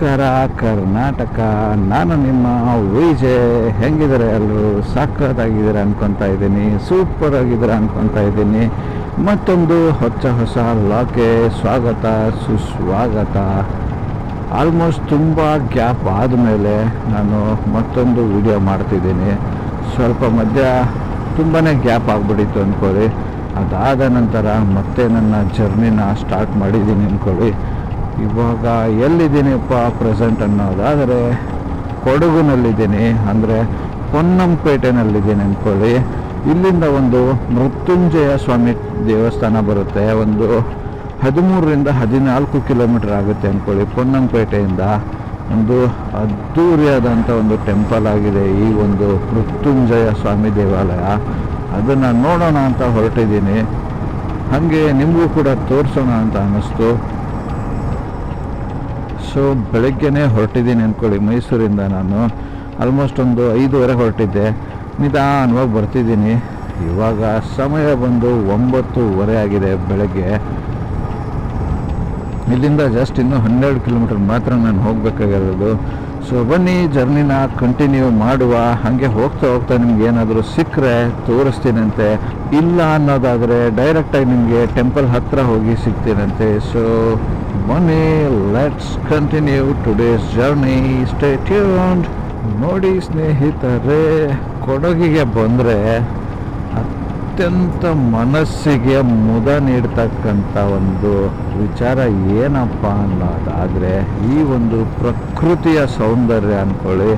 ನಮಸ್ಕಾರ ಕರ್ನಾಟಕ. ನಾನು ನಿಮ್ಮ ವಿಜಯ್ ಹೆಂಗಿದ್ದಾರೆ ಎಲ್ಲರೂ? ಸಾಕತ್ತಾಗಿದ್ದೀರ ಅನ್ಕೊತಾ ಇದ್ದೀನಿ. ಸೂಪರ್ ಆಗಿದ್ದೀರ ಅನ್ಕೊತಾ ಇದ್ದೀನಿ. ಮತ್ತೊಂದು ಹೊಚ್ಚ ಹೊಸ ಲಾಕೆ. ಸ್ವಾಗತ, ಸುಸ್ವಾಗತ. ಆಲ್ಮೋಸ್ಟ್ ತುಂಬ ಗ್ಯಾಪ್ ಆದಮೇಲೆ ನಾನು ಮತ್ತೊಂದು ವಿಡಿಯೋ ಮಾಡ್ತಿದ್ದೀನಿ. ಸ್ವಲ್ಪ ಮಧ್ಯ ತುಂಬಾ ಗ್ಯಾಪ್ ಆಗಿಬಿಟ್ಟಿತ್ತು ಅಂದ್ಕೊಳ್ಳಿ ಅದಾದ ನಂತರ ಮತ್ತೆ ನನ್ನ ಜರ್ನಿನ ಸ್ಟಾರ್ಟ್ ಮಾಡಿದ್ದೀನಿ ಅಂದ್ಕೊಳ್ಳಿ ಇವಾಗ ಎಲ್ಲಿದ್ದೀನಿಪ್ಪ ಪ್ರೆಸೆಂಟ್ ಅನ್ನೋದಾದರೆ ಕೊಡಗುನಲ್ಲಿದ್ದೀನಿ. ಅಂದರೆ ಪೊನ್ನಂಪೇಟೆನಲ್ಲಿದ್ದೀನಿ ಅಂದ್ಕೊಳ್ಳಿ. ಇಲ್ಲಿಂದ ಒಂದು ಮೃತ್ಯುಂಜಯ ಸ್ವಾಮಿ ದೇವಸ್ಥಾನ ಬರುತ್ತೆ. ಒಂದು ಹದಿಮೂರರಿಂದ ಹದಿನಾಲ್ಕು ಕಿಲೋಮೀಟರ್ ಆಗುತ್ತೆ ಅಂದ್ಕೊಳ್ಳಿ ಪೊನ್ನಂಪೇಟೆಯಿಂದ. ಒಂದು ಅದ್ಧೂರಿಯಾದಂಥ ಒಂದು ಟೆಂಪಲ್ ಆಗಿದೆ ಈ ಒಂದು ಮೃತ್ಯುಂಜಯ ಸ್ವಾಮಿ ದೇವಾಲಯ. ಅದನ್ನು ನೋಡೋಣ ಅಂತ ಹೊರಟಿದ್ದೀನಿ. ಹಾಗೆ ನಿಮಗೂ ಕೂಡ ತೋರಿಸೋಣ ಅಂತ ಅನ್ನಿಸ್ತು. ಸೊ ಬೆಳಗ್ಗೆನೇ ಹೊರಟಿದ್ದೀನಿ ಅಂದ್ಕೊಳ್ಳಿ, ಮೈಸೂರಿಂದ ನಾನು. ಆಲ್ಮೋಸ್ಟ್ ಒಂದು ಐದೂವರೆ ಹೊರಟಿದ್ದೆ. ನಿಧಾನವಾಗಿ ಬರ್ತಿದ್ದೀನಿ. ಇವಾಗ ಸಮಯ ಬಂದು ಒಂಬತ್ತೂವರೆ ಆಗಿದೆ ಬೆಳಗ್ಗೆ. ಇಲ್ಲಿಂದ ಜಸ್ಟ್ ಇನ್ನೂ ಹನ್ನೆರಡು ಕಿಲೋಮೀಟರ್ ಮಾತ್ರ ನಾನು ಹೋಗಬೇಕಾಗಿರೋದು. ಸೊ ಬನ್ನಿ ಜರ್ನಿನ ಕಂಟಿನ್ಯೂ ಮಾಡುವ, ಹಾಗೆ ಹೋಗ್ತಾ ಹೋಗ್ತಾ ನಿಮ್ಗೆ ಏನಾದರೂ ಸಿಕ್ಕರೆ ತೋರಿಸ್ತೀನಂತೆ. ಇಲ್ಲ ಅನ್ನೋದಾದರೆ ಡೈರೆಕ್ಟಾಗಿ ನಿಮಗೆ ಟೆಂಪಲ್ ಹತ್ತಿರ ಹೋಗಿ ಸಿಗ್ತೀನಂತೆ. ಸೊ ಬನ್ನಿ let's continue today's journey stay tuned ನೋಡಿ ಸ್ನೇಹಿತರೆ, ಕೊಡಗಿಗೆ ಬಂದರೆ ಅತ್ಯಂತ ಮನಸ್ಸಿಗೆ ಮುದ ನೀಡ್ತಕ್ಕಂಥ ಒಂದು ವಿಚಾರ ಏನಪ್ಪ ಅನ್ನೋದಾದರೆ ಈ ಒಂದು ಪ್ರಕೃತಿಯ ಸೌಂದರ್ಯ ಅಂದ್ಕೊಳ್ಳಿ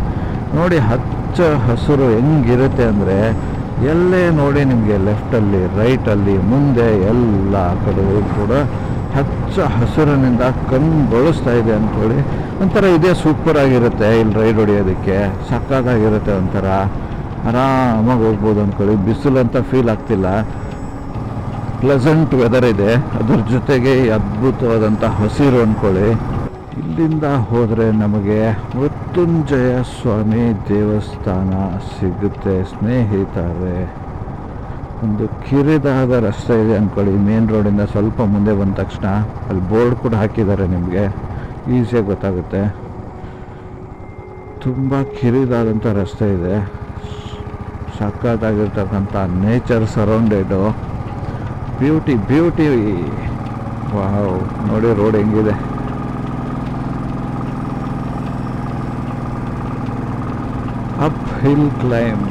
ನೋಡಿ ಹಚ್ಚ ಹಸಿರು ಹೆಂಗಿರುತ್ತೆ ಅಂದರೆ ಎಲ್ಲೇ ನೋಡಿ ನಿಮಗೆ ಲೆಫ್ಟಲ್ಲಿ ರೈಟಲ್ಲಿ ಮುಂದೆ ಎಲ್ಲ ಕಡೆಗೂ ಕೂಡ ಹಚ್ಚ ಹಸಿರಿನಿಂದ ಕಣ್ಗೊಳಿಸ್ತಾ ಇದೆ ಅಂದ್ಕೊಳ್ಳಿ ಒಂಥರ ಇದೇ ಸೂಪರ್ ಆಗಿರುತ್ತೆ, ಇಲ್ಲಿ ರೈಡ್ ಹೊಡಿಯೋದಕ್ಕೆ. ಸಕ್ಕತ್ತಾಗಿರುತ್ತೆ ಒಂಥರ. ಆರಾಮಾಗಿ ಹೋಗ್ಬೋದು ಅಂದ್ಕೊಳ್ಳಿ. ಬಿಸಿಲು ಅಂತ ಫೀಲ್ ಆಗ್ತಿಲ್ಲ. ಪ್ಲೆಸೆಂಟ್ ವೆದರ್ ಇದೆ. ಅದ್ರ ಜೊತೆಗೆ ಅದ್ಭುತವಾದಂಥ ಹಸಿರು ಅಂದ್ಕೊಳ್ಳಿ. ಇಲ್ಲಿಂದ ಹೋದರೆ ನಮಗೆ ಮೃತ್ಯುಂಜಯ ಸ್ವಾಮಿ ದೇವಸ್ಥಾನ ಸಿಗುತ್ತೆ ಸ್ನೇಹಿತರೆ. ಒಂದು ಕಿರಿದಾದ ರಸ್ತೆ ಇದೆ ಅಂದ್ಕೊಳ್ಳಿ. ಮೇನ್ ರೋಡಿಂದ ಸ್ವಲ್ಪ ಮುಂದೆ ಬಂದ ತಕ್ಷಣ ಅಲ್ಲಿ ಬೋರ್ಡ್ ಕೂಡ ಹಾಕಿದ್ದಾರೆ ನಿಮಗೆ. ಈಸಿಯಾಗಿ ಗೊತ್ತಾಗುತ್ತೆ. ತುಂಬ ಕಿರಿದಾದಂಥ ರಸ್ತೆ ಇದೆ. ಸಖತ್ತಾಗಿರ್ತಕ್ಕಂಥ nature surrounded beauty beauty wow ನೋಡಿ ರೋಡ್ ಹೆಂಗಿದೆ. ಅಪ್ ಹಿಲ್ ಕ್ಲೈಮ್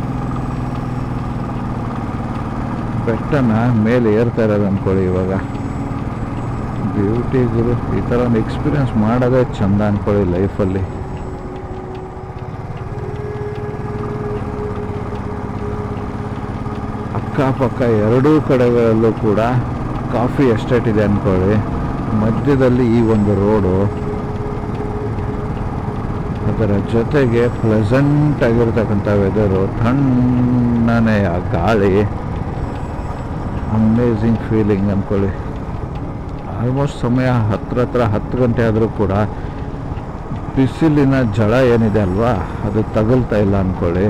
ಬೆಟ್ಟನ ಮೇಲೆ ಏರ್ತಾ ಇರೋದು ಅಂದ್ಕೊಳ್ಳಿ ಇವಾಗ. ಬ್ಯೂಟಿ ಗುರು, ಈ ಥರ ಒಂದು ಎಕ್ಸ್ಪೀರಿಯನ್ಸ್ ಮಾಡೋದೇ ಚಂದ ಅಂದ್ಕೊಳ್ಳಿ ಲೈಫಲ್ಲಿ ಅಕ್ಕಪಕ್ಕ ಎರಡೂ ಕಡೆಗಳಲ್ಲೂ ಕೂಡ ಕಾಫಿ ಎಸ್ಟೇಟ್ ಇದೆ ಅಂದ್ಕೊಳ್ಳಿ ಮಧ್ಯದಲ್ಲಿ ಈ ಒಂದು ರೋಡು. ಅದರ ಜೊತೆಗೆ ಪ್ಲೆಸೆಂಟ್ ಆಗಿರ್ತಕ್ಕಂಥ ವೆದರು ತಣ್ಣನೆಯ ಗಾಳಿ. ಅಮೇಝಿಂಗ್ ಫೀಲಿಂಗ್ ಅಂದ್ಕೊಳ್ಳಿ ಆಲ್ಮೋಸ್ಟ್ ಸಮಯ ಹತ್ರ ಹತ್ರ ಹತ್ತು ಗಂಟೆ ಆದರೂ ಕೂಡ ಬಿಸಿಲಿನ ಜಳ ಏನಿದೆ ಅಲ್ವಾ, ಅದು ತಗಲ್ತಾ ಇಲ್ಲ ಅಂದ್ಕೊಳ್ಳಿ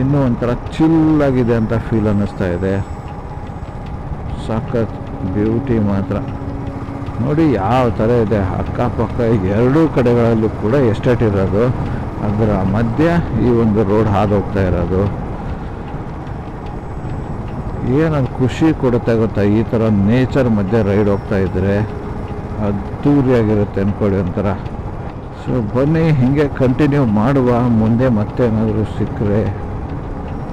ಇನ್ನೂ ಒಂಥರ ಚಿಲ್ಲಾಗಿದೆ ಅಂತ ಫೀಲ್ ಅನ್ನಿಸ್ತಾ ಇದೆ. ಸಖತ್ ಬ್ಯೂಟಿ ಮಾತ್ರ. ನೋಡಿ ಯಾವ ಥರ ಇದೆ. ಅಕ್ಕಪಕ್ಕ ಎರಡೂ ಕಡೆಗಳಲ್ಲೂ ಕೂಡ ಎಸ್ಟೇಟ್ ಇರೋದು. ಅದರ ಮಧ್ಯೆ ಈ ಒಂದು ರೋಡ್ ಹಾದು ಹೋಗ್ತಾ ಇರೋದು. ಏನದು ಖುಷಿ ಕೊಡುತ್ತೆ ಗೊತ್ತಾ? ಈ ಥರ ನೇಚರ್ ಮಧ್ಯೆ ರೈಡ್ ಹೋಗ್ತಾ ಇದ್ದರೆ ಅದ್ದೂರಿಯಾಗಿರುತ್ತೆ ಅಂದ್ಕೊಳ್ಳಿ ಒಂಥರ. ಸೊ ಬನ್ನಿ, ಹೀಗೆ ಕಂಟಿನ್ಯೂ ಮಾಡುವ. ಮುಂದೆ ಮತ್ತೆ ಏನಾದರೂ ಸಿಕ್ಕರೆ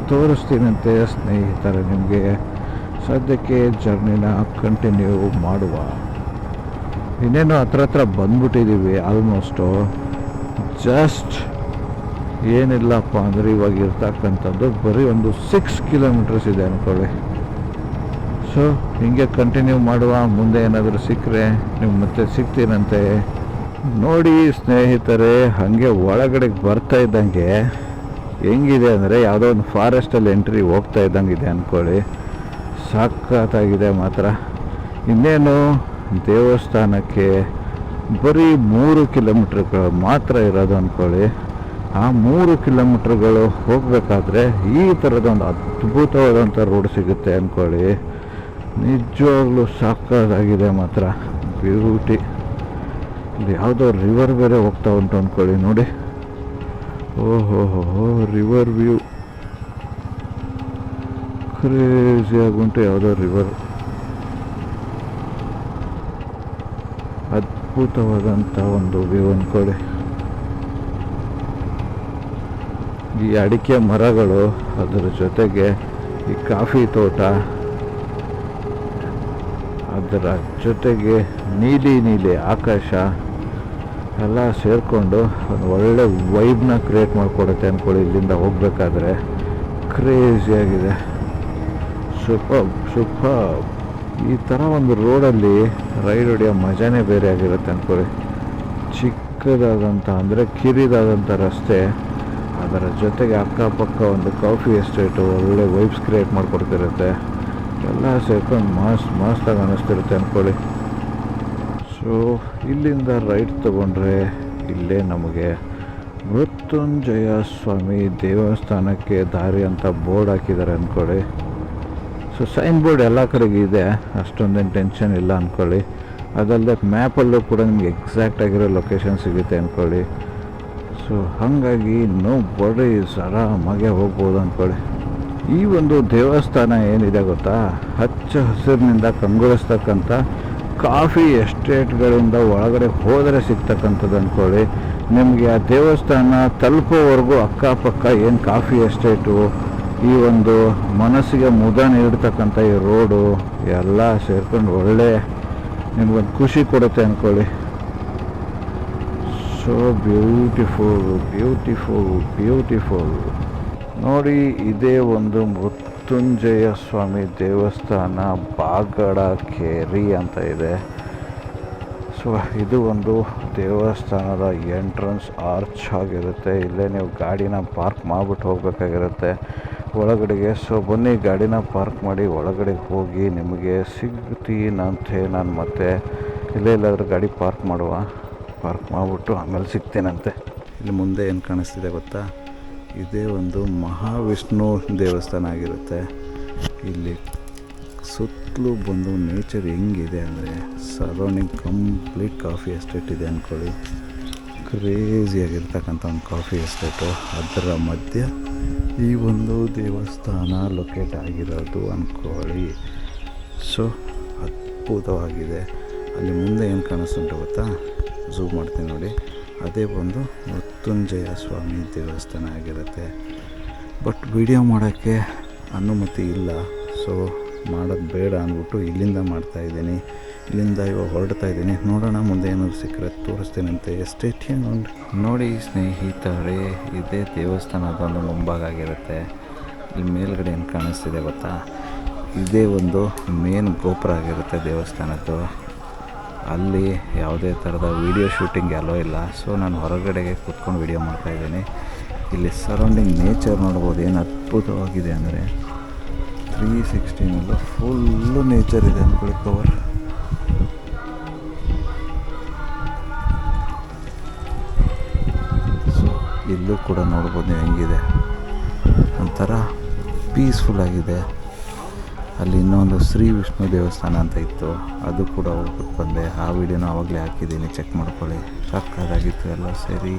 ತೋರಿಸ್ತೀನಂತೆ ಸ್ನೇಹಿತರೆ ನಿಮಗೆ. ಸದ್ಯಕ್ಕೆ ಜರ್ನಿನ ಕಂಟಿನ್ಯೂ ಮಾಡುವ. ಇನ್ನೇನು ಹತ್ರ ಹತ್ರ ಬಂದ್ಬಿಟ್ಟಿದ್ದೀವಿ ಆಲ್ಮೋಸ್ಟು. ಜಸ್ಟ್ ಏನಿಲ್ಲಪ್ಪ ಅಂದರೆ ಇವಾಗ ಇರ್ತಕ್ಕಂಥದ್ದು ಬರೀ ಒಂದು ಸಿಕ್ಸ್ ಕಿಲೋಮೀಟರ್ಸ್ ಇದೆ ಅಂದ್ಕೊಳ್ಳಿ ಸೊ, ಹಿಂಗೆ ಕಂಟಿನ್ಯೂ ಮಾಡುವ, ಮುಂದೆ ಏನಾದರೂ ಸಿಕ್ಕರೆ ನೀವು ಮತ್ತೆ ಸಿಗ್ತೀನಂತೆ. ನೋಡಿ ಸ್ನೇಹಿತರೆ, ಹಾಗೆ ಒಳಗಡೆಗೆ ಬರ್ತಾ ಇದ್ದಂಗೆ ಹೆಂಗಿದೆ ಅಂದರೆ ಯಾವುದೋ ಒಂದು ಫಾರೆಸ್ಟಲ್ಲಿ ಎಂಟ್ರಿ ಹೋಗ್ತಾ ಇದ್ದಂಗೆ ಇದೆ ಅಂದ್ಕೊಳ್ಳಿ. ಸಖತ್ತಾಗಿದೆ ಮಾತ್ರ. ಇನ್ನೇನು, ದೇವಸ್ಥಾನಕ್ಕೆ ಬರೀ ಮೂರು ಕಿಲೋಮೀಟ್ರ್ಗಳು ಮಾತ್ರ ಇರೋದು ಅಂದ್ಕೊಳ್ಳಿ. ಆ ಮೂರು ಕಿಲೋಮೀಟ್ರ್ಗಳು ಹೋಗಬೇಕಾದ್ರೆ ಈ ಥರದ ಒಂದು ಅದ್ಭುತವಾದಂಥ ರೋಡ್ ಸಿಗುತ್ತೆ ಅಂದ್ಕೊಳ್ಳಿ. ನಿಜವಾಗ್ಲೂ ಸಾಕಾಗಿದೆ ಮಾತ್ರ. ಬ್ಯೂಟಿ ಇಲ್ಲಿ ಯಾವುದೋ ರಿವರ್ ಬೇರೆ ಹೋಗ್ತಾ ಉಂಟು ಅಂದ್ಕೊಳ್ಳಿ ನೋಡಿ. ಓಹೋ ಹೋ ರಿವರ್ ವ್ಯೂ ಕ್ರೇಜಿ ಆಗುಂಟು ಯಾವುದೋ ರಿವರ್ ಅದ್ಭುತವಾದಂಥ ಒಂದು ವ್ಯೂ ಅಂದ್ಕೊಳ್ಳಿ ಈ ಅಡಿಕೆ ಮರಗಳು ಅದರ ಜೊತೆಗೆ ಈ ಕಾಫಿ ತೋಟ, ಅದರ ಜೊತೆಗೆ ನೀಲಿ ನೀಲಿ ಆಕಾಶ ಎಲ್ಲ ಸೇರಿಕೊಂಡು ಒಂದು ಒಳ್ಳೆ ವೈಬ್ನ ಕ್ರಿಯೇಟ್ ಮಾಡಿಕೊಡುತ್ತೆ ಅಂದ್ಕೊಳ್ಳಿ ಇಲ್ಲಿಂದ ಹೋಗಬೇಕಾದ್ರೆ. ಕ್ರೇಜಿಯಾಗಿದೆ ಸೂಪರ್ ಸೂಪರ್ ಈ ಥರ ಒಂದು ರೋಡಲ್ಲಿ ರೈಡ್ ಹೊಡೆಯೋ ಮಜಾನೇ ಬೇರೆ ಆಗಿರುತ್ತೆ ಅಂದ್ಕೊಳ್ಳಿ ಚಿಕ್ಕದಾದಂಥ ಅಂದರೆ ಕಿರಿದಾದಂಥ ರಸ್ತೆ, ಅದರ ಜೊತೆಗೆ ಅಕ್ಕಪಕ್ಕ ಒಂದು ಕಾಫಿ ಎಸ್ಟೇಟು ಒಳ್ಳೆ ವೈಬ್ಸ್ ಕ್ರಿಯೇಟ್ ಮಾಡಿಕೊಡ್ತಿರುತ್ತೆ. ಎಲ್ಲ ಸೇರ್ಕೊಂಡು ಮಸ್ತ್, ಮಸ್ತಾಗಿ ಅನ್ನಿಸ್ತಿರುತ್ತೆ ಅಂದ್ಕೊಳ್ಳಿ ಸೊ ಇಲ್ಲಿಂದ ರೈಟ್ ತಗೊಂಡ್ರೆ ಇಲ್ಲೇ ನಮಗೆ ಮೃತ್ಯುಂಜಯ ಸ್ವಾಮಿ ದೇವಸ್ಥಾನಕ್ಕೆ ದಾರಿ ಅಂತ ಬೋರ್ಡ್ ಹಾಕಿದ್ದಾರೆ ಅಂದ್ಕೊಳ್ಳಿ ಸೊ ಸೈನ್ ಬೋರ್ಡ್ ಎಲ್ಲ ಕಡೆಗೆ ಇದೆ. ಅಷ್ಟೊಂದೇನು ಟೆನ್ಷನ್ ಇಲ್ಲ ಅಂದ್ಕೊಳ್ಳಿ ಅದಲ್ಲದೆ ಮ್ಯಾಪಲ್ಲೂ ಕೂಡ ನಿಮಗೆ ಎಕ್ಸಾಕ್ಟ್ ಆಗಿರೋ ಲೊಕೇಶನ್ ಸಿಗುತ್ತೆ ಅಂದ್ಕೊಳ್ಳಿ ಸೊ ಹಾಗಾಗಿ ನೋ ಬರೀಸ್ ಆರಾಮಾಗೆ ಹೋಗ್ಬೋದು ಅಂದ್ಕೊಳ್ಳಿ ಈ ಒಂದು ದೇವಸ್ಥಾನ ಏನಿದೆ ಗೊತ್ತಾ? ಹಚ್ಚ ಹಸಿರಿನಿಂದ ಕಂಗೊಳಿಸ್ತಕ್ಕಂಥ ಕಾಫಿ ಎಸ್ಟೇಟ್ಗಳಿಂದ ಒಳಗಡೆ ಹೋದರೆ ಸಿಗ್ತಕ್ಕಂಥದ್ದು ಅಂದ್ಕೊಳ್ಳಿ. ನಿಮಗೆ ಆ ದೇವಸ್ಥಾನ ತಲುಪೋವರೆಗೂ ಅಕ್ಕಪಕ್ಕ ಏನು ಕಾಫಿ ಎಸ್ಟೇಟು, ಈ ಒಂದು ಮನಸ್ಸಿಗೆ ಮುದ ನೀಡ್ತಕ್ಕಂಥ ಈ ರೋಡು ಎಲ್ಲ ಸೇರ್ಕೊಂಡು ಒಳ್ಳೆ ನಿಮ್ಗೊಂದು ಖುಷಿ ಕೊಡುತ್ತೆ ಅಂದ್ಕೊಳ್ಳಿ. ಸೊ ಬ್ಯೂಟಿಫುಲ್ ಬ್ಯೂಟಿಫುಲ್ ಬ್ಯೂಟಿಫುಲ್ ನೋಡಿ, ಇದೇ ಒಂದು ಮೃತ್ಯುಂಜಯ ಸ್ವಾಮಿ ದೇವಸ್ಥಾನ ಬಾಗಡ ಕೇರಿ ಅಂತ ಇದೆ. ಸೊ ಇದು ಒಂದು ದೇವಸ್ಥಾನದ ಎಂಟ್ರನ್ಸ್ ಆರ್ಚ್ ಆಗಿರುತ್ತೆ. ಇಲ್ಲೇ ನೀವು ಗಾಡಿನ ಪಾರ್ಕ್ ಮಾಡಿಬಿಟ್ಟು ಹೋಗಬೇಕಾಗಿರುತ್ತೆ. ಒಳಗಡೆಗೆ ಸೊ ಬನ್ನಿ ಗಾಡಿನ ಪಾರ್ಕ್ ಮಾಡಿ ಒಳಗಡೆ ಹೋಗಿ ನಿಮಗೆ ಸಿಗ್ತೀನಂತೆ ನಾನು ಮತ್ತೆ ಇಲ್ಲೇ ಇಲ್ಲಾದ್ರೂ ಗಾಡಿ ಪಾರ್ಕ್ ಮಾಡುವ. ಪಾರ್ಕ್ ಮಾಡಿಬಿಟ್ಟು ಆಮೇಲೆ ಸಿಗ್ತೇನಂತೆ. ಇಲ್ಲಿ ಮುಂದೆ ಏನು ಕಾಣಿಸ್ತಿದೆ ಗೊತ್ತಾ? ಇದೇ ಒಂದು ಮಹಾವಿಷ್ಣು ದೇವಸ್ಥಾನ ಆಗಿರುತ್ತೆ. ಇಲ್ಲಿ ಸುತ್ತಲೂ ಬಂದು ನೇಚರ್ ಹೆಂಗಿದೆ ಅಂದರೆ ಸರೌಂಡಿಂಗ್ ಕಂಪ್ಲೀಟ್ ಕಾಫಿ ಎಸ್ಟೇಟ್ ಇದೆ ಅಂದ್ಕೊಳ್ಳಿ ಕ್ರೇಜಿಯಾಗಿರ್ತಕ್ಕಂಥ ಒಂದು ಕಾಫಿ ಎಸ್ಟೇಟು ಅದರ ಮಧ್ಯೆ ಈ ಒಂದು ದೇವಸ್ಥಾನ ಲೊಕೇಟ್ ಆಗಿರೋದು ಅಂದ್ಕೊಳ್ಳಿ ಸೊ ಅದ್ಭುತವಾಗಿದೆ. ಅಲ್ಲಿ ಮುಂದೆ ಏನು ಕಾಣಿಸ್ತುಂಟು ಗೊತ್ತಾ? ಝೂ ಮಾಡ್ತೀನಿ ನೋಡಿ. ಅದೇ ಒಂದು ಮೃತ್ಯುಂಜಯ ಸ್ವಾಮಿ ದೇವಸ್ಥಾನ ಆಗಿರುತ್ತೆ. ಬಟ್ ವಿಡಿಯೋ ಮಾಡೋಕ್ಕೆ ಅನುಮತಿ ಇಲ್ಲ. ಸೊ ಮಾಡೋದು ಬೇಡ ಅಂದ್ಬಿಟ್ಟು ಇಲ್ಲಿಂದ ಮಾಡ್ತಾಯಿದ್ದೀನಿ ಇಲ್ಲಿಂದ ಇವಾಗ ಹೊರಡ್ತಾ ಇದ್ದೀನಿ. ನೋಡೋಣ ಮುಂದೆ ಏನಾದ್ರು ಸಿಕ್ಕರೆ ತೋರಿಸ್ತೀನಂತೆ. ಎಷ್ಟೇ ನೋಡಿ ನೋಡಿ ಸ್ನೇಹಿತರೆ, ಇದೇ ದೇವಸ್ಥಾನದ ಒಂದು ಮುಂಭಾಗ ಆಗಿರುತ್ತೆ ಇಲ್ಲಿ ಮೇಲ್ಗಡೆ ಏನು ಕಾಣಿಸ್ತಿದೆ ಗೊತ್ತಾ? ಇದೇ ಒಂದು ಮೇನ್ ಗೋಪುರ ಆಗಿರುತ್ತೆ ದೇವಸ್ಥಾನದ್ದು. ಅಲ್ಲಿ ಯಾವುದೇ ಥರದ ವೀಡಿಯೋ ಶೂಟಿಂಗ್ ಎಲ್ಲೋ ಇಲ್ಲ. ಸೊ ನಾನು ಹೊರಗಡೆಗೆ ಕೂತ್ಕೊಂಡು ವೀಡಿಯೋ ಮಾಡ್ತಾಯಿದ್ದೀನಿ ಇಲ್ಲಿ ಸರೌಂಡಿಂಗ್ ನೇಚರ್ ನೋಡ್ಬೋದು. ಏನು ಅದ್ಭುತವಾಗಿದೆ ಅಂದರೆ ತ್ರೀ ಸಿಕ್ಸ್ಟೀನಲ್ಲೂ ಫುಲ್ಲು ನೇಚರ್ ಇದೆ ಅಂದ್ಕೊಳ್ಳಿ ಕವರ್ ಸೊ ಇಲ್ಲೂ ಕೂಡ ನೋಡ್ಬೋದು ಹೆಂಗಿದೆ. ಒಂಥರ ಪೀಸ್ಫುಲ್ ಆಗಿದೆ. ಅಲ್ಲಿ ಇನ್ನೊಂದು ಶ್ರೀ ವಿಷ್ಣು ದೇವಸ್ಥಾನ ಅಂತ ಇತ್ತು. ಅದು ಕೂಡ ಹೋಗ್ಬಿಟ್ಟು ಬಂದೆ. ಆ ವಿಡಿಯೋನ ಆವಾಗಲೇ ಹಾಕಿದ್ದೀನಿ. ಚೆಕ್ ಮಾಡ್ಕೊಳ್ಳಿ. ಸಕ್ಕದಾಗಿತ್ತು ಎಲ್ಲ ಸೇರಿ.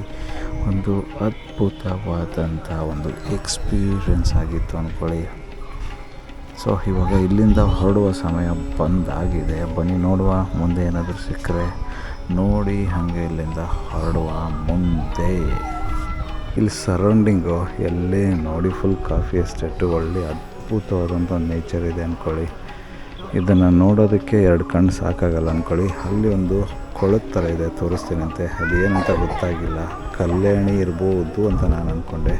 ಒಂದು ಅದ್ಭುತವಾದಂಥ ಒಂದು ಎಕ್ಸ್ಪೀರಿಯನ್ಸ್ ಆಗಿತ್ತು ಅಂದ್ಕೊಳ್ಳಿ ಸೊ ಇವಾಗ ಇಲ್ಲಿಂದ ಹೊರಡುವ ಸಮಯ ಬಂದಾಗಿದೆ. ಬನ್ನಿ, ನೋಡುವ. ಮುಂದೆ ಏನಾದರೂ ಸಿಕ್ಕರೆ ನೋಡಿ ಹಾಗೆ ಇಲ್ಲಿಂದ ಹೊರಡುವ ಮುಂದೆ. ಇಲ್ಲಿ ಸರೌಂಡಿಂಗು ಎಲ್ಲೇ ನೋಡಿ. ಫುಲ್ ಕಾಫಿ ಎಸ್ಟೇಟು ಒಳ್ಳೆ ಅದ್ಭುತವಾದಂಥ ನೇಚರ್ ಇದೆ ಅಂದ್ಕೊಳ್ಳಿ ಇದನ್ನು ನೋಡೋದಕ್ಕೆ ಎರಡು ಕಣ್ಣು ಸಾಕಾಗಲ್ಲ ಅಂದ್ಕೊಳ್ಳಿ ಅಲ್ಲಿ ಒಂದು ಕೊಳದ ಥರ ಇದೆ, ತೋರಿಸ್ತೀನಂತೆ. ಅದು ಏನಂತ ಗೊತ್ತಾಗಿಲ್ಲ. ಕಲ್ಯಾಣಿ ಇರ್ಬೋದು ಅಂತ ನಾನು ಅಂದ್ಕೊಂಡೆ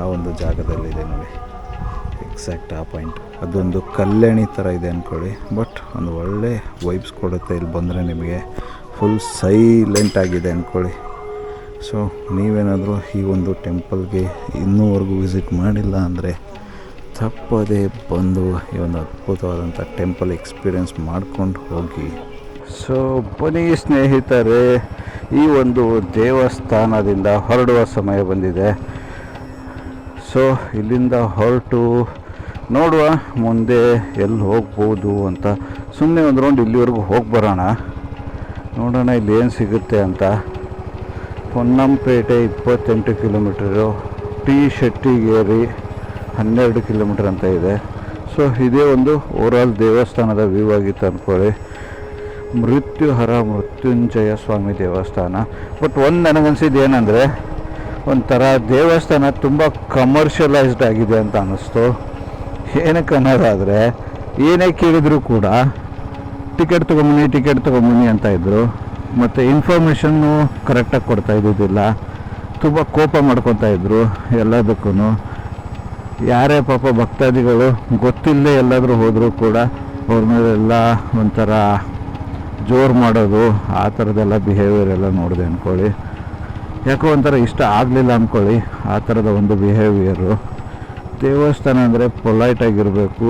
ಆ ಒಂದು ಜಾಗದಲ್ಲಿದೆ ನೋಡಿ. ಎಕ್ಸಾಕ್ಟ್ ಆ ಪಾಯಿಂಟ್ ಅದೊಂದು ಕಲ್ಯಾಣಿ ಥರ ಇದೆ ಅಂದ್ಕೊಳ್ಳಿ ಬಟ್ ಒಂದು ಒಳ್ಳೆ ವೈಬ್ಸ್ ಕೊಡುತ್ತೆ ಇಲ್ಲಿ ಬಂದರೆ ನಿಮಗೆ. ಫುಲ್ ಸೈಲೆಂಟ್ ಆಗಿದೆ ಅಂದ್ಕೊಳ್ಳಿ ಸೊ ನೀವೇನಾದರೂ ಈ ಒಂದು ಟೆಂಪಲ್ಗೆ ಇನ್ನೂವರೆಗೂ ವಿಸಿಟ್ ಮಾಡಿಲ್ಲ ಅಂದರೆ ತಪ್ಪದೇ ಬಂದು ಈ ಒಂದು ಅದ್ಭುತವಾದಂಥ ಟೆಂಪಲ್ ಎಕ್ಸ್ಪೀರಿಯೆನ್ಸ್ ಮಾಡ್ಕೊಂಡು ಹೋಗಿ. ಸೊ, ಬನ್ನಿ ಸ್ನೇಹಿತರೆ, ಈ ಒಂದು ದೇವಸ್ಥಾನದಿಂದ ಹೊರಡುವ ಸಮಯ ಬಂದಿದೆ. ಸೊ, ಇಲ್ಲಿಂದ ಹೊರಟು ನೋಡುವ ಮುಂದೆ ಎಲ್ಲಿ ಹೋಗ್ಬೋದು ಅಂತ. ಸುಮ್ಮನೆ ಒಂದು ರೌಂಡ್ ಇಲ್ಲಿವರೆಗೂ ಹೋಗಿ ಬರೋಣ. ನೋಡೋಣ ಇಲ್ಲಿ ಏನು ಸಿಗುತ್ತೆ ಅಂತ. ಹೊನ್ನಂಪೇಟೆ ಇಪ್ಪತ್ತೆಂಟು ಕಿಲೋಮೀಟರು ಟಿ ಶೆಟ್ಟಿಗೇರಿ. ಹನ್ನೆರಡು ಕಿಲೋಮೀಟರ್ ಅಂತ ಇದೆ. ಸೊ ಇದೇ ಒಂದು ಓವರಾಲ್ ದೇವಸ್ಥಾನದ ವ್ಯೂ ಆಗಿತ್ತು ಅಂದ್ಕೊಳ್ಳಿ. ಮೃತ್ಯುಹರ ಮೃತ್ಯುಂಜಯ ಸ್ವಾಮಿ ದೇವಸ್ಥಾನ. ಬಟ್ ಒಂದು ನನಗನ್ಸಿದ್ದು ಏನಂದರೆ, ಒಂಥರ ದೇವಸ್ಥಾನ ತುಂಬ ಕಮರ್ಷಿಯಲೈಸ್ಡ್ ಆಗಿದೆ ಅಂತ ಅನ್ನಿಸ್ತು. ಏನಕ್ಕೆ ಅನ್ನೋದಾದರೆ ಏನೇ ಕೇಳಿದರೂ ಕೂಡ ಟಿಕೆಟ್ ತೊಗೊಂಬನ್ನಿ ಟಿಕೆಟ್ ತೊಗೊಂಬನ್ನಿ ಅಂತ ಇದ್ದರು ಮತ್ತು ಇನ್ಫಾರ್ಮೇಷನ್ನು ಕರೆಕ್ಟಾಗಿ ಕೊಡ್ತಾ ಇದ್ದಿದ್ದಿಲ್ಲ. ತುಂಬ ಕೋಪ ಮಾಡ್ಕೊತಾ ಇದ್ದರು ಎಲ್ಲದಕ್ಕೂ ಯಾರೇ ಪಾಪ ಭಕ್ತಾದಿಗಳು ಗೊತ್ತಿಲ್ಲದೆ ಎಲ್ಲಾದರೂ ಹೋದರೂ ಕೂಡ ಅವ್ರ ಮೇಲೆಲ್ಲ ಒಂಥರ ಜೋರು ಮಾಡೋದು, ಆ ಥರದ್ದೆಲ್ಲ ಬಿಹೇವಿಯರ್ ಎಲ್ಲ ನೋಡಿದೆ ಅಂದ್ಕೊಳ್ಳಿ ಯಾಕೋ ಒಂಥರ ಇಷ್ಟ ಆಗಲಿಲ್ಲ ಅಂದ್ಕೊಳ್ಳಿ ಆ ಥರದ ಒಂದು ಬಿಹೇವಿಯರು ದೇವಸ್ಥಾನ ಅಂದರೆ ಪೊಲೈಟಾಗಿರಬೇಕು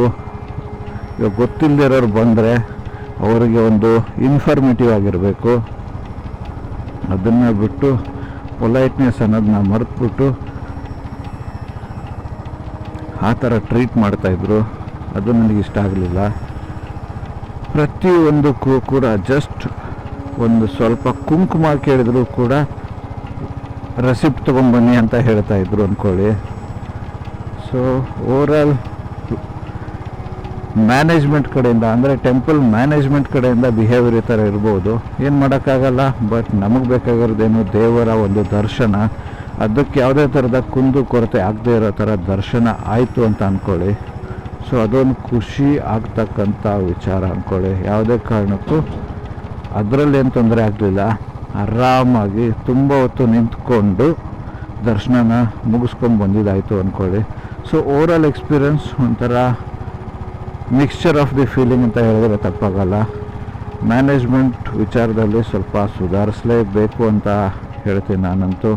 ಇವಾಗ ಗೊತ್ತಿಲ್ಲದಿರೋರು ಬಂದರೆ ಅವರಿಗೆ ಒಂದು ಇನ್ಫಾರ್ಮೇಟಿವ್ ಆಗಿರಬೇಕು. ಅದನ್ನು ಬಿಟ್ಟು ಪೊಲೈಟ್ನೆಸ್ ಅನ್ನೋದನ್ನ ಮರೆತುಬಿಟ್ಟು ಆ ಥರ ಟ್ರೀಟ್ ಮಾಡ್ತಾಯಿದ್ರು ಅದು ನನಗೆ ಇಷ್ಟ ಆಗಲಿಲ್ಲ. ಪ್ರತಿಯೊಂದಕ್ಕೂ ಕೂಡ ಜಸ್ಟ್ ಒಂದು ಸ್ವಲ್ಪ ಕುಂಕುಮ ಕೇಳಿದರೂ ಕೂಡ ರೆಸಿಪ್ಟ್ ತೊಗೊಂಬನ್ನಿ ಅಂತ ಹೇಳ್ತಾ ಇದ್ರು ಅಂದ್ಕೊಳ್ಳಿ. ಸೊ ಓವರಾಲ್ ಮ್ಯಾನೇಜ್ಮೆಂಟ್ ಕಡೆಯಿಂದ, ಅಂದರೆ ಟೆಂಪಲ್ ಮ್ಯಾನೇಜ್ಮೆಂಟ್ ಕಡೆಯಿಂದ ಬಿಹೇವಿಯರ್ ಈ ಥರ ಇರ್ಬೋದು. ಏನು ಮಾಡೋಕ್ಕಾಗಲ್ಲ ಬಟ್ ನಮಗೆ ಬೇಕಾಗಿರೋದೇನು ದೇವರ ಒಂದು ದರ್ಶನ. ಅದಕ್ಕೆ ಯಾವುದೇ ಥರದ ಕುಂದು ಕೊರತೆ ಆಗದೆ ಇರೋ ಥರ ದರ್ಶನ ಆಯಿತು ಅಂತ ಅಂದ್ಕೊಳ್ಳಿ ಸೊ, ಅದೊಂದು ಖುಷಿ ಆಗ್ತಕ್ಕಂಥ ವಿಚಾರ ಅಂದ್ಕೊಳ್ಳಿ ಯಾವುದೇ ಕಾರಣಕ್ಕೂ ಅದರಲ್ಲೇನು ತೊಂದರೆ ಆಗಲಿಲ್ಲ. ಆರಾಮಾಗಿ ತುಂಬ ಹೊತ್ತು ನಿಂತ್ಕೊಂಡು ದರ್ಶನನ ಮುಗಿಸ್ಕೊಂಡು ಬಂದಿದ್ದಾಯಿತು ಅಂದ್ಕೊಳ್ಳಿ ಸೊ ಓವರಾಲ್ ಎಕ್ಸ್ಪೀರಿಯನ್ಸ್ ಒಂಥರ ಮಿಕ್ಸ್ಚರ್ ಆಫ್ ದಿ ಫೀಲಿಂಗ್ ಅಂತ ಹೇಳಿದ್ರೆ ತಪ್ಪಾಗಲ್ಲ. ಮ್ಯಾನೇಜ್ಮೆಂಟ್ ವಿಚಾರದಲ್ಲಿ ಸ್ವಲ್ಪ ಸುಧಾರಿಸಲೇಬೇಕು ಅಂತ ಹೇಳ್ತೀನಿ ನಾನಂತೂ.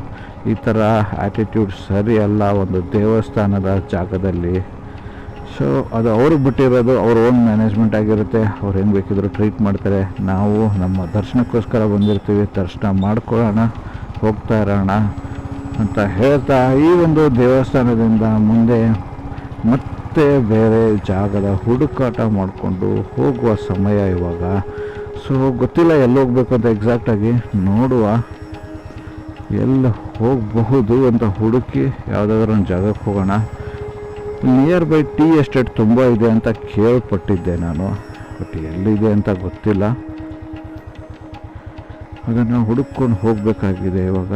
ಈ ಥರ ಆ್ಯಟಿಟ್ಯೂಡ್ ಸರಿ ಅಲ್ಲ ಒಂದು ದೇವಸ್ಥಾನದ ಜಾಗದಲ್ಲಿ. ಸೊ ಅದು ಅವ್ರಿಗೆ ಬಿಟ್ಟಿರೋದು ಅವ್ರ ಓನ್ ಮ್ಯಾನೇಜ್ಮೆಂಟ್ ಆಗಿರುತ್ತೆ. ಅವ್ರು ಹೆಂಗೆ ಬೇಕಿದ್ರು ಟ್ರೀಟ್ ಮಾಡ್ತಾರೆ. ನಾವು ನಮ್ಮ ದರ್ಶನಕ್ಕೋಸ್ಕರ ಬಂದಿರ್ತೀವಿ. ದರ್ಶನ ಮಾಡ್ಕೊಳ್ಳೋಣ, ಹೋಗ್ತಾ ಇರೋಣ ಅಂತ ಹೇಳ್ತಾ ಈ ಒಂದು ದೇವಸ್ಥಾನದಿಂದ ಮುಂದೆ ಮತ್ತೆ ಬೇರೆ ಜಾಗದ ಹುಡುಕಾಟ ಮಾಡಿಕೊಂಡು ಹೋಗುವ ಸಮಯ ಇವಾಗ. ಸೊ ಗೊತ್ತಿಲ್ಲ ಎಲ್ಲಿ ಹೋಗ್ಬೇಕು ಅಂತ ಎಕ್ಸಾಕ್ಟಾಗಿ ನೋಡುವ. ಎಲ್ಲಿ ಹೋಗಬಹುದು ಅಂತ ಹುಡುಕಿ ಯಾವುದಾದ್ರೂ ಒಂದು ಜಾಗಕ್ಕೆ ಹೋಗೋಣ. ನಿಯರ್ ಬೈ ಟೀ ಎಸ್ಟೇಟ್ ತುಂಬ ಇದೆ ಅಂತ ಕೇಳ್ಪಟ್ಟಿದ್ದೆ ನಾನು ಬಟ್ ಎಲ್ಲಿದೆ ಅಂತ ಗೊತ್ತಿಲ್ಲ. ಅದನ್ನು ಹುಡುಕೊಂಡು ಹೋಗಬೇಕಾಗಿದೆ ಇವಾಗ.